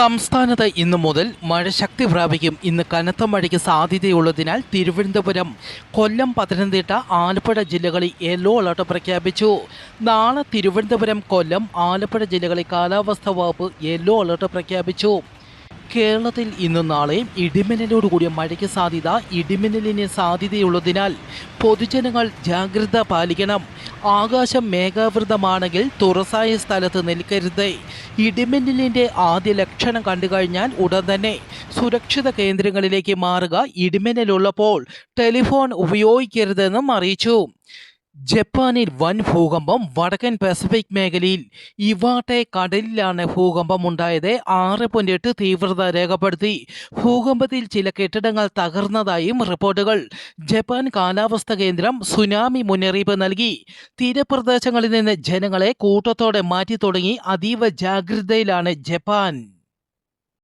സംസ്ഥാനത്ത് ഇന്നു മുതൽ മഴ ശക്തി പ്രാപിക്കും. ഇന്ന് കനത്ത മഴയ്ക്ക് സാധ്യതയുള്ളതിനാൽ തിരുവനന്തപുരം കൊല്ലം പത്തനംതിട്ട ആലപ്പുഴ ജില്ലകളിൽ യെല്ലോ അലർട്ട് പ്രഖ്യാപിച്ചു. നാളെ തിരുവനന്തപുരം കൊല്ലം ആലപ്പുഴ ജില്ലകളിൽ കാലാവസ്ഥാ വകുപ്പ് യെല്ലോ അലർട്ട് പ്രഖ്യാപിച്ചു. കേരളത്തിൽ ഇന്നും നാളെയും ഇടിമിന്നലോടുകൂടിയ മഴയ്ക്ക് സാധ്യത ഇടിമിന്നലിന് സാധ്യതയുള്ളതിനാൽ പൊതുജനങ്ങൾ ജാഗ്രത പാലിക്കണം. ആകാശം മേഘാവൃതമാണെങ്കിൽ തുറസായ സ്ഥലത്ത് നിൽക്കരുത്. ഇടിമിന്നലിന്റെ ആദ്യ ലക്ഷണം കണ്ടു കഴിഞ്ഞാൽ ഉടൻ തന്നെ സുരക്ഷിത കേന്ദ്രങ്ങളിലേക്ക് മാറുക ഇടിമിന്നലുള്ളപ്പോൾ ടെലിഫോൺ ഉപയോഗിക്കരുതെന്നും അറിയിച്ചു. ജപ്പാനിൽ വൻ ഭൂകമ്പം വടക്കൻ പസഫിക് മേഖലയിൽ ഇവാട്ടെ കടലിലാണ് ഭൂകമ്പം ഉണ്ടായത്. ആറ് പോയിന്റ് എട്ട് തീവ്രത രേഖപ്പെടുത്തി. ഭൂകമ്പത്തിൽ ചില കെട്ടിടങ്ങൾ തകർന്നതായും റിപ്പോർട്ടുകൾ. ജപ്പാൻ കാലാവസ്ഥാ കേന്ദ്രം സുനാമി മുന്നറിയിപ്പ് നൽകി. തീരപ്രദേശങ്ങളിൽ നിന്ന് ജനങ്ങളെ കൂട്ടത്തോടെ മാറ്റി തുടങ്ങി അതീവ ജാഗ്രതയിലാണ് ജപ്പാൻ.